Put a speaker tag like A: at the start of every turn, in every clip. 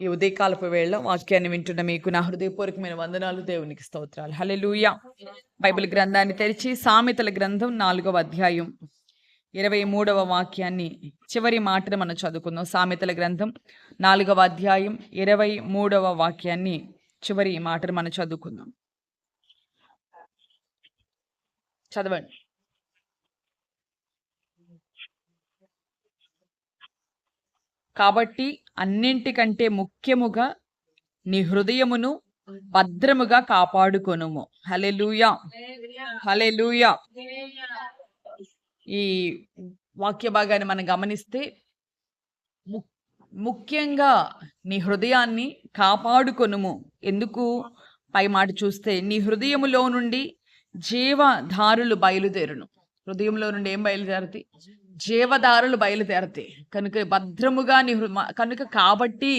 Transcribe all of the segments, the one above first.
A: ఈ ఉదయకాలపు వేళ వాక్యాన్ని వింటున్న మీకు నా హృదయపూర్వకమైన వందనాలు దేవునికి స్తోత్రాలు. హల్లెలూయా. బైబిల్ గ్రంథాన్ని తెరిచి సామెతల గ్రంథం నాలుగవ అధ్యాయం ఇరవై మూడవ వాక్యాన్ని చివరి మాటను మనం చదువుకుందాం. సామెతల గ్రంథం నాలుగవ అధ్యాయం ఇరవై మూడవ వాక్యాన్ని చివరి మాటను మనం చదువుకుందాం. చదవండి. కాబట్టి అన్నింటికంటే ముఖ్యముగా నీ హృదయమును భద్రముగా కాపాడుకొనుము. హలెలూయా హలెలూయా ఈ వాక్య భాగాన్ని మనం గమనిస్తే ము- ముఖ్యంగా నీ హృదయాన్ని కాపాడుకొనుము. ఎందుకు? పై మాట చూస్తే నీ హృదయములో నుండి జీవధారులు బయలుదేరును. హృదయంలో నుండి ఏం బయలుదేరుతాయి? జీవధారులు బయలుదేరతాయి కనుక భద్రముగా నీ కనుక కాబట్టి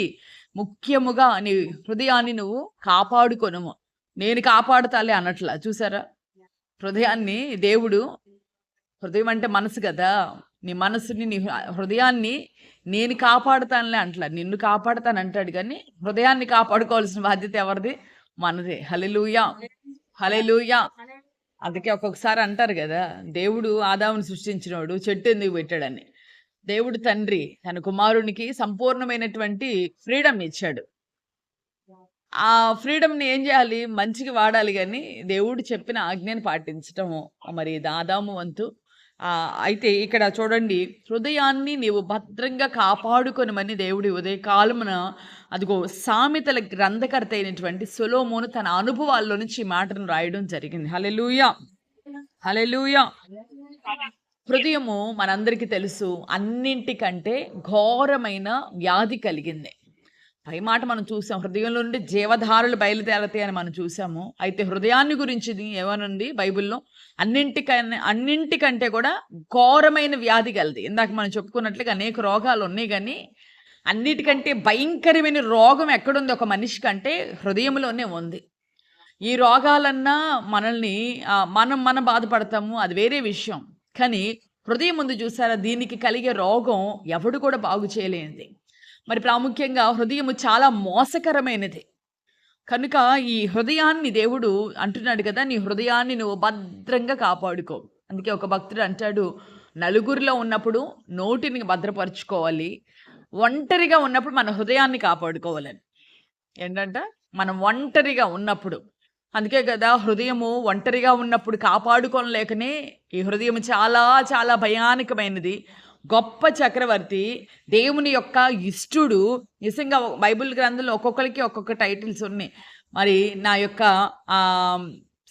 A: ముఖ్యముగా నీ హృదయాన్ని నువ్వు కాపాడుకొనుము. నేను కాపాడుతాలే అనట్లా చూసారా? హృదయాన్ని దేవుడు హృదయం అంటే మనసు కదా? నీ మనసుని నీ హృదయాన్ని నేను కాపాడుతానులే అంటలా నిన్ను కాపాడుతాను అంటాడు కానీ హృదయాన్ని కాపాడుకోవాల్సిన బాధ్యత ఎవరిది? మనదే. హలెలూయా హలెలూయా అందుకే ఒక్కొక్కసారి అంటారు కదా దేవుడు ఆదాముని సృష్టించినోడు చెట్టు ఎందుకు పెట్టాడని. దేవుడు తండ్రి తన కుమారునికి సంపూర్ణమైనటువంటి ఫ్రీడమ్ ఇచ్చాడు. ఆ ఫ్రీడమ్ని ఏం చేయాలి? మంచిగా వాడాలి కానీ దేవుడు చెప్పిన ఆజ్ఞని పాటించటము. మరి దాదాము వంతు అయితే ఇక్కడ చూడండి హృదయాన్ని నీవు భద్రంగా కాపాడుకొనమని దేవుడి ఉదయకాలమున అదిగో సామెతల గ్రంథకర్త అయినటువంటి సొలోమోను తన అనుభవాల్లో నుంచి మాటను రాయడం జరిగింది. హలెలూయా హలెలుయా హృదయము మనందరికీ తెలుసు అన్నింటికంటే ఘోరమైన వ్యాధి కలిగింది. పై మాట మనం చూసాం. హృదయంలో నుండి జీవధారులు బయలుదేరతాయి అని మనం చూసాము. అయితే హృదయాన్ని గురించిది ఏమనుంది బైబిల్లో అన్నింటికన్నా అన్నింటికంటే కూడా ఘోరమైన వ్యాధి కలది. ఇందాక మనం చెప్పుకున్నట్లుగా అనేక రోగాలు ఉన్నాయి కానీ అన్నిటికంటే భయంకరమైన రోగం ఎక్కడుంది? ఒక మనిషి కంటే హృదయంలోనే ఉంది. ఈ రోగాలన్నా మనల్ని మనం మనం బాధపడతాము. అది వేరే విషయం. కానీ హృదయం ముందు చూసారా? దీనికి కలిగే రోగం ఎవడు కూడా బాగు చేయలేనిది. మరి ప్రాముఖ్యంగా హృదయము చాలా మోసకరమైనది. కనుక ఈ హృదయాన్ని దేవుడు అంటున్నాడు కదా నీ హృదయాన్ని నువ్వు భద్రంగా కాపాడుకో. అందుకే ఒక భక్తుడు అంటాడు నలుగురిలో ఉన్నప్పుడు నోటిని భద్రపరుచుకోవాలి ఒంటరిగా ఉన్నప్పుడు మన హృదయాన్ని కాపాడుకోవాలని. ఏంటంట? మనం ఒంటరిగా ఉన్నప్పుడు. అందుకే కదా హృదయము ఒంటరిగా ఉన్నప్పుడు కాపాడుకోలేకనే ఈ హృదయం చాలా చాలా భయానకమైనది. గొప్ప చక్రవర్తి దేవుని యొక్క ఇష్టుడు. నిజంగా బైబిల్ గ్రంథంలో ఒక్కొక్కరికి ఒక్కొక్క టైటిల్స్ ఉన్నాయి. మరి నా యొక్క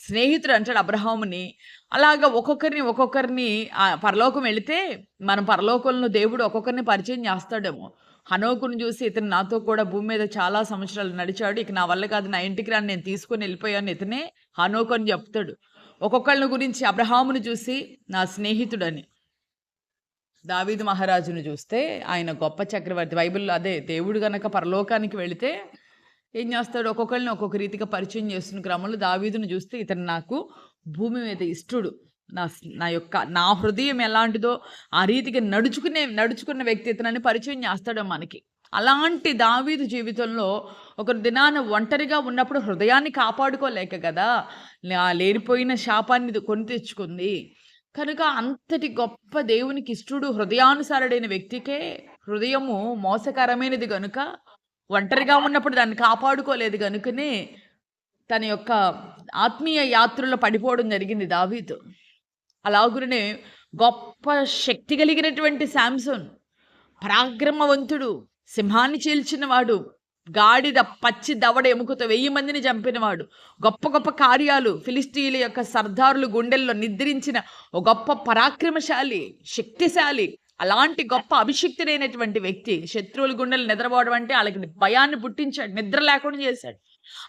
A: స్నేహితుడు అంటాడు అబ్రహాముని. అలాగ ఒక్కొక్కరిని ఒక్కొక్కరిని పరలోకం వెళితే మనం పరలోకంలో దేవుడు ఒక్కొక్కరిని పరిచయం చేస్తాడేమో. హనోకును చూసి ఇతను నాతో కూడా భూమి మీద చాలా సంవత్సరాలు నడిచాడు. ఇక నా వల్ల కాదు నా ఇంటికి రాని నేను తీసుకొని వెళ్ళిపోయాను ఇతనే హనోకు అని చెప్తాడు. ఒక్కొక్కళ్ళని గురించి అబ్రహామును చూసి నా స్నేహితుడని. దావీదు మహారాజును చూస్తే ఆయన గొప్ప చక్రవర్తి బైబిల్ అదే దేవుడు గనక పరలోకానికి వెళితే ఏం చేస్తాడు? ఒక్కొక్కరిని ఒక్కొక్క రీతిగా పరిచయం చేస్తున్న క్రమంలో దావీదును చూస్తే ఇతను నాకు భూమి మీద ఇష్టడు. నా నా యొక్క నా హృదయం ఎలాంటిదో ఆ రీతిగా నడుచుకునే నడుచుకున్న వ్యక్తి ఇతనని పరిచయం చేస్తాడు మనకి. అలాంటి దావీదు జీవితంలో ఒక దినాన ఒంటరిగా ఉన్నప్పుడు హృదయాన్ని కాపాడుకోలేక కదా లేనిపోయిన శాపాన్ని కొని తెచ్చుకుంది. కనుక అంతటి గొప్ప దేవునికి ఇష్టడు హృదయానుసారుడైన వ్యక్తికే హృదయము మోసకరమైనది గనుక ఒంటరిగా ఉన్నప్పుడు దాన్ని కాపాడుకోలేదు గనుకనే తన యొక్క ఆత్మీయ యాత్రలో పడిపోవడం జరిగింది దావీదు. అలాగునే గొప్ప శక్తి కలిగినటువంటి శాంసన్ పరాక్రమవంతుడు సింహాన్ని చీల్చినవాడు గాడిద పచ్చి దవడ ఎముకతో వెయ్యి మందిని చంపినవాడు. గొప్ప గొప్ప కార్యాలు ఫిలిస్తీన్ల యొక్క సర్దారులు గుండెల్లో నిద్రించిన ఒక గొప్ప పరాక్రమశాలి శక్తిశాలి అలాంటి గొప్ప అభిషిక్తుడైనటువంటి వ్యక్తి శత్రువుల గుండెలు నిద్రపోవడం అంటే వాళ్ళకి భయాన్ని పుట్టించాడు నిద్ర లేకుండా చేశాడు.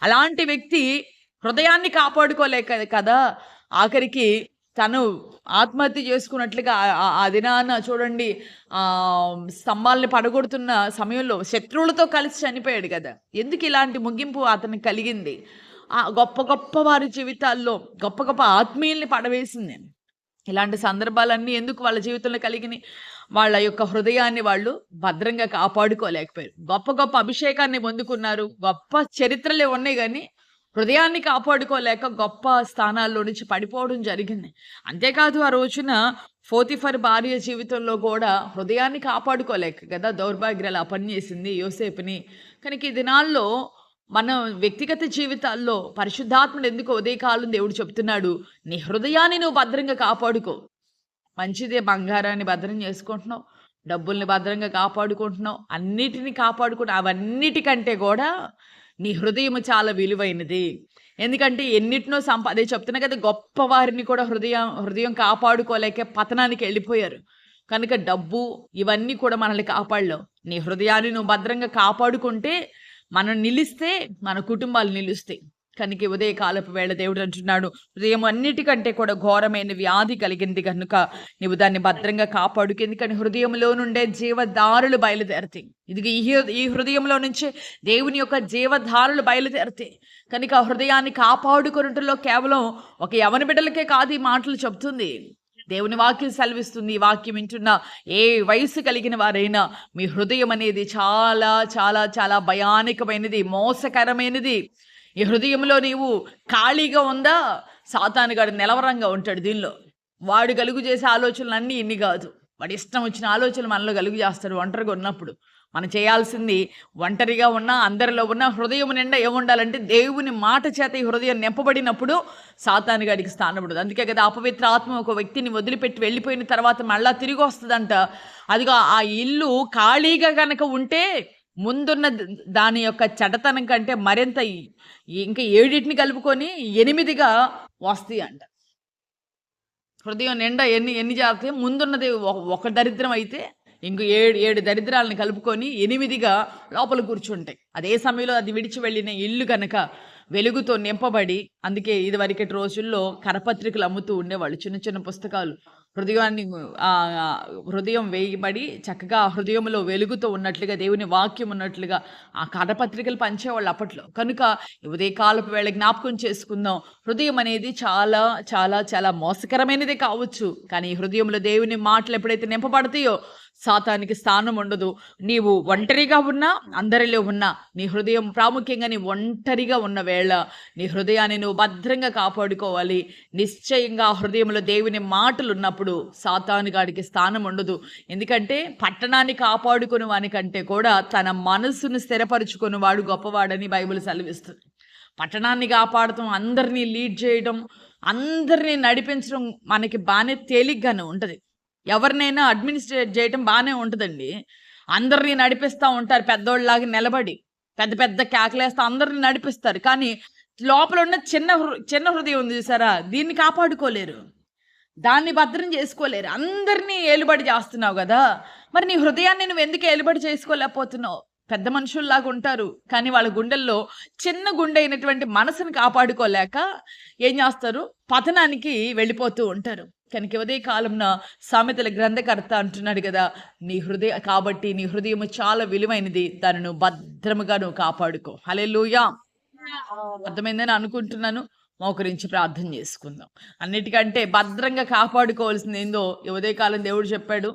A: అలాంటి వ్యక్తి హృదయాన్ని కాపాడుకోలేక కదా ఆఖరికి తను ఆత్మహత్య చేసుకున్నట్లుగా ఆ- దినాన చూడండి ఆ స్తంభాలని పడగొడుతున్న సమయంలో శత్రువులతో కలిసి చనిపోయాడు కదా. ఎందుకు ఇలాంటి ముగింపు అతనికి కలిగింది? ఆ గొప్ప గొప్ప వారి జీవితాల్లో గొప్ప గొప్ప ఆత్మీయుల్ని పడవేసింది. ఇలాంటి సందర్భాలన్నీ ఎందుకు వాళ్ళ జీవితంలో కలిగిన వాళ్ళ యొక్క హృదయాన్ని వాళ్ళు భద్రంగా కాపాడుకోలేకపోయారు. గొప్ప గొప్ప అభిషేకాన్ని పొందుకున్నారు. గొప్ప చరిత్రలే ఉన్నాయి కానీ హృదయాన్ని కాపాడుకోలేక గొప్ప స్థానాల్లో నుంచి పడిపోవడం జరిగింది. అంతేకాదు ఆ రోజున ఫోతిఫర్ భార్య జీవితంలో కూడా హృదయాన్ని కాపాడుకోలేక కదా దౌర్భాగ్యాలు పనిచేసింది చేసింది యోసేపుని. కనుక ఈ దినాల్లో మన వ్యక్తిగత జీవితాల్లో పరిశుద్ధాత్ముడు ఎందుకు ఉదయకాలం దేవుడు చెప్తున్నాడు నీ హృదయాన్ని నువ్వు భద్రంగా కాపాడుకో. మంచిదే బంగారాన్ని భద్రం చేసుకుంటున్నావు డబ్బుల్ని భద్రంగా కాపాడుకుంటున్నావు అన్నిటిని కాపాడుకుంటున్నావు అవన్నిటికంటే కూడా నీ హృదయం చాలా విలువైనది. ఎందుకంటే ఎన్నిటినో సంపా అదే చెప్తున్నా కదా గొప్ప వారిని కూడా హృదయం హృదయం కాపాడుకోలేక పతనానికి వెళ్ళిపోయారు. కనుక డబ్బు ఇవన్నీ కూడా మనల్ని కాపాడలేవు. నీ హృదయాన్ని నువ్వు భద్రంగా కాపాడుకుంటే మనం నిలిస్తే మన కుటుంబాలు నిలుస్తాయి. కనుక ఉదయ కాలపు వేళ దేవుడు అంటున్నాడు హృదయం అన్నిటికంటే కూడా ఘోరమైన వ్యాధి కలిగింది కనుక నీవు దాన్ని భద్రంగా కాపాడుకు. ఎందుకని? హృదయంలో నుండే జీవధారులు బయలుదేరతాయి. ఇది ఈ ఈ హృదయంలో నుంచే దేవుని యొక్క జీవధారులు బయలుదేరతాయి. కనుక హృదయాన్ని కాపాడుకున్నట్లో కేవలం ఒక యవన బిడ్డలకే కాదు ఈ మాటలు చెబుతుంది. దేవుని వాక్యం సెలవిస్తుంది. ఈ వాక్యం వింటున్న ఏ వయసు కలిగిన వారైనా మీ హృదయం అనేది చాలా చాలా చాలా భయానకమైనది మోసకరమైనది. ఈ హృదయంలో నీవు ఖాళీగా ఉందా? సాతానుగాడు నిలవరంగా ఉంటాడు దీనిలో. వాడు కలుగు చేసే ఆలోచనలు అన్నీ ఇన్ని కాదు. వాడి ఇష్టం వచ్చిన ఆలోచనలు మనలో కలుగు చేస్తాడు ఒంటరిగా ఉన్నప్పుడు. మనం చేయాల్సింది ఒంటరిగా ఉన్నా అందరిలో ఉన్న హృదయం నిండా ఏముండాలంటే దేవుని మాట చేత ఈ హృదయం నింపబడినప్పుడు సాతానుగాడికి స్థానం ఉండదు. అందుకే కదా అపవిత్ర ఆత్మ ఒక వ్యక్తిని వదిలిపెట్టి వెళ్ళిపోయిన తర్వాత మళ్ళా తిరిగి వస్తుందంట. అదిగా ఆ ఇల్లు ఖాళీగా కనుక ఉంటే ముందున్న దాని యొక్క చెడతనం కంటే మరింత ఇంకా ఏడింటిని కలుపుకొని ఎనిమిదిగా వస్తాయి అంట. హృదయం నిండా ఎన్ని ఎన్ని జాగ్రత్త ముందున్నది ఒక- ఒక దరిద్రం అయితే ఇంకో ఏడు ఏడు దరిద్రాలను కలుపుకొని ఎనిమిదిగా లోపల కూర్చుంటాయి. అదే సమయంలో అది విడిచి వెళ్ళిన ఇల్లు కనుక వెలుగుతో నింపబడి అందుకే ఇదివరకటి రోజుల్లో కరపత్రికలు అమ్ముతూ ఉండేవాళ్ళు. చిన్న చిన్న పుస్తకాలు హృదయాన్ని హృదయం వేయబడి చక్కగా హృదయంలో వెలుగుతో ఉన్నట్లుగా దేవుని వాక్యం ఉన్నట్లుగా ఆ కథపత్రికలు పంచేవాళ్ళు అప్పట్లో. కనుక ఉదయ ఉదయకాలపు వేళ జ్ఞాపకం చేసుకుందాం. హృదయం అనేది చాలా చాలా చాలా మోసకరమైనదే కావచ్చు. కానీ హృదయంలో దేవుని మాటలు ఎప్పుడైతే నింపబడతాయో సాతానికి స్థానం ఉండదు. నీవు ఒంటరిగా ఉన్నా అందరిలో ఉన్నా నీ హృదయం ప్రాముఖ్యంగా నీ ఒంటరిగా ఉన్న వేళ నీ హృదయాన్ని నువ్వు భద్రంగా కాపాడుకోవాలి. నిశ్చయంగా హృదయంలో దేవుని మాటలు ఉన్నప్పుడు సాతాను గాడికి స్థానం ఉండదు. ఎందుకంటే పట్టణాన్ని కాపాడుకుని వానికంటే కూడా తన మనసును స్థిరపరుచుకుని వాడు గొప్పవాడని బైబిల్ సెలవిస్తుంది పట్టణాన్ని కాపాడటం అందరినీ లీడ్ చేయడం అందరినీ నడిపించడం మనకి బాగానే తేలిగ్గానే ఉంటుంది. ఎవరినైనా అడ్మినిస్ట్రేట్ చేయటం బాగానే ఉంటుందండి. అందరినీ నడిపిస్తూ ఉంటారు పెద్దోళ్ళలాగా నిలబడి. పెద్ద పెద్ద కేకలేస్తూ అందరిని నడిపిస్తారు. కానీ లోపల ఉన్న చిన్న హృ- చిన్న హృదయం ఉంది చూసారా? దీన్ని కాపాడుకోలేరు. దాన్ని భద్రం చేసుకోలేరు. అందరినీ ఏలుబడి చేస్తున్నావు కదా. మరి నీ హృదయాన్ని నువ్వు ఎందుకు ఏలుబడి చేసుకోలేకపోతున్నావు? పెద్ద మనుషుల్లాగా ఉంటారు. కానీ వాళ్ళ గుండెల్లో చిన్న గుండె అయినటువంటి మనసుని కాపాడుకోలేక ఏం చేస్తారు? పతనానికి వెళ్ళిపోతూ ఉంటారు. కనుక ఉదయ కాలంన సామెతల గ్రంథకర్త అంటున్నాడు కదా నీ హృదయ కాబట్టి నీ హృదయం చాలా విలువైనది దాన్ని భద్రముగా నువ్వు కాపాడుకో హలెలుయా అర్థమైందని అనుకుంటున్నాను. మోకరించి ప్రార్థన చేసుకుందాం. అన్నిటికంటే భద్రంగా కాపాడుకోవాల్సింది ఏందో ఉదయకాలం దేవుడు చెప్పాడు.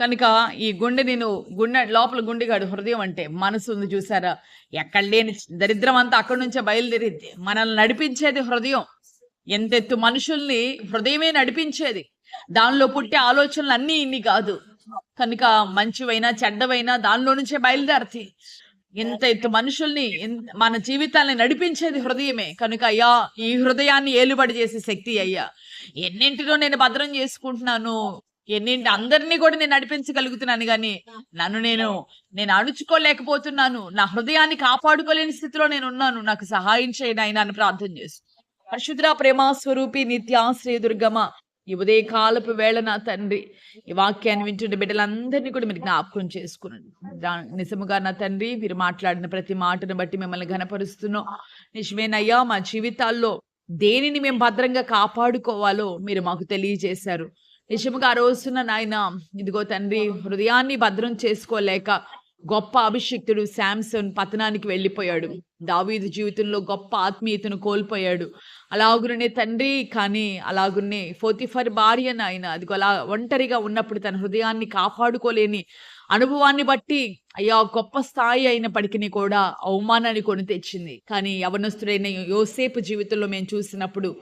A: కనుక ఈ గుండె నేను గుండె లోపల గుండెగాడు హృదయం అంటే మనసు ఉంది చూసారా? ఎక్కడ లేని దరిద్రం అంతా అక్కడి నుంచే బయలుదేరిద్ది మనల్ని నడిపించేది హృదయం. ఎంతెత్తు మనుషుల్ని హృదయమే నడిపించేది. దానిలో పుట్టే ఆలోచనలు అన్నీ ఇన్ని కాదు. కనుక మంచివైనా చెడ్డవైనా దానిలో నుంచే బయలుదేరతాయి ఎంత ఎత్తు మనుషుల్ని మన జీవితాన్ని నడిపించేది హృదయమే. కనుక అయ్యా ఈ హృదయాన్ని ఏలుబడి చేసే శక్తి అయ్యా. ఎన్నింటిలో నేను భద్రం చేసుకుంటున్నాను ఎన్నింటి అందరినీ కూడా నేను నడిపించగలుగుతున్నాను కానీ నన్ను నేను నేను అణుచుకోలేకపోతున్నాను. నా హృదయాన్ని కాపాడుకోలేని స్థితిలో నేను ఉన్నాను. నాకు సహాయం చేయడం ఆయన అని ప్రార్థన చేస్తున్నాను పరిశుద్ర ప్రేమ స్వరూపి నిత్యాశ్రయ దుర్గమ ఈ ఉదయ కాలపు వేళ నా తండ్రి. ఈ వాక్యాన్ని వింటుండే బిడ్డలందరినీ కూడా మీరు జ్ఞాపకం చేసుకున్నాను నిజముగా నా తండ్రి మీరు మాట్లాడిన ప్రతి మాటను బట్టి మిమ్మల్ని ఘనపరుస్తున్నాం. నిజమేనయ్యా మా జీవితాల్లో దేనిని మేము భద్రంగా కాపాడుకోవాలో మీరు మాకు తెలియజేశారు. నిజముగా ఆ రోజున నాయన ఇదిగో తండ్రి హృదయాన్ని భద్రం చేసుకోలేక గొప్ప అభిషిక్తుడు శాంసన్ పతనానికి వెళ్ళిపోయాడు. దావీదు జీవితంలో గొప్ప ఆత్మీయతను కోల్పోయాడు. అలాగునే తండ్రి కానీ అలాగునే ఫోతిఫర్ భార్య నాయన అదిగో అలా ఒంటరిగా ఉన్నప్పుడు తన హృదయాన్ని కాపాడుకోలేని అనుభవాన్ని బట్టి అయ్యా గొప్ప స్థాయి అయినప్పటికీ కూడా అవమానాన్ని కొని తెచ్చింది. కానీ యవనస్తుడైన యోసేపు జీవితంలో మేము చూసినప్పుడు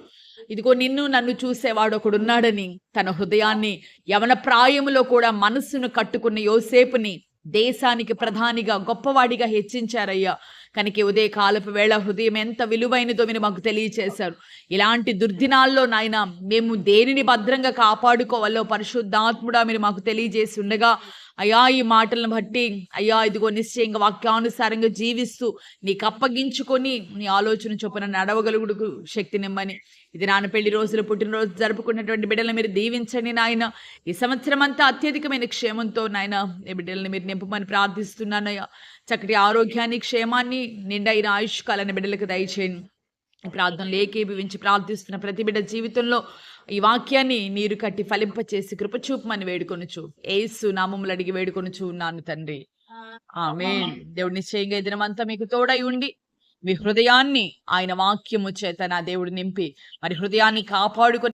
A: ఇదిగో నిన్ను నన్ను చూసేవాడు ఒకడున్నాడని తన హృదయాన్ని యవన ప్రాయములో కూడా మనస్సును కట్టుకున్న యోసేపుని దేశానికి ప్రధానిగా గొప్పవాడిగా హెచ్చించారయ్యా. కనుక ఉదయ కాలపు వేళ హృదయం ఎంత విలువైనదో మీరు మాకు తెలియచేశారు. ఇలాంటి దుర్దినాల్లో నాయన మేము దేనిని భద్రంగా కాపాడుకోవాలో పరిశుద్ధాత్ముడా మీరు మాకు తెలియజేసి ఉండగా అయ్యా ఈ మాటలను బట్టి అయ్యా ఇదిగో నిశ్చయంగా వాక్యానుసారంగా జీవిస్తూ నీకు అప్పగించుకొని నీ ఆలోచన చొప్పున నడవగలుగుడు శక్తి నిమ్మని. ఇది నాన్న పెళ్ళి రోజులు పుట్టినరోజు జరుపుకున్నటువంటి బిడ్డలను మీరు దీవించండి నాయన. ఈ సంవత్సరం అంతా అత్యధికమైన క్షేమంతో నాయన ఈ బిడ్డలను మీరు నింపమని ప్రార్థిస్తున్నానయ్యా. చక్కటి ఆరోగ్యాన్ని క్షేమాన్ని నిండైన ఆయుష్ కాలని బిడ్డలకు దయచేయండి. ఈ ప్రార్థనలు ఏకీభవించి ప్రార్థిస్తున్న ప్రతి బిడ్డ జీవితంలో ఈ వాక్యాన్ని నీరు కట్టి ఫలింపచేసి కృపచూపమని వేడుకొనుచు. ఏసు నామములు అడిగి వేడుకొనుచు ఉన్నాను తండ్రి. ఆమె దేవుడి నిశ్చయంగా ఈ దినమంతా మీకు తోడై ఉండి మీ హృదయాన్ని ఆయన వాక్యము చేత నా దేవుడు నింపి మరి హృదయాన్ని కాపాడుకొని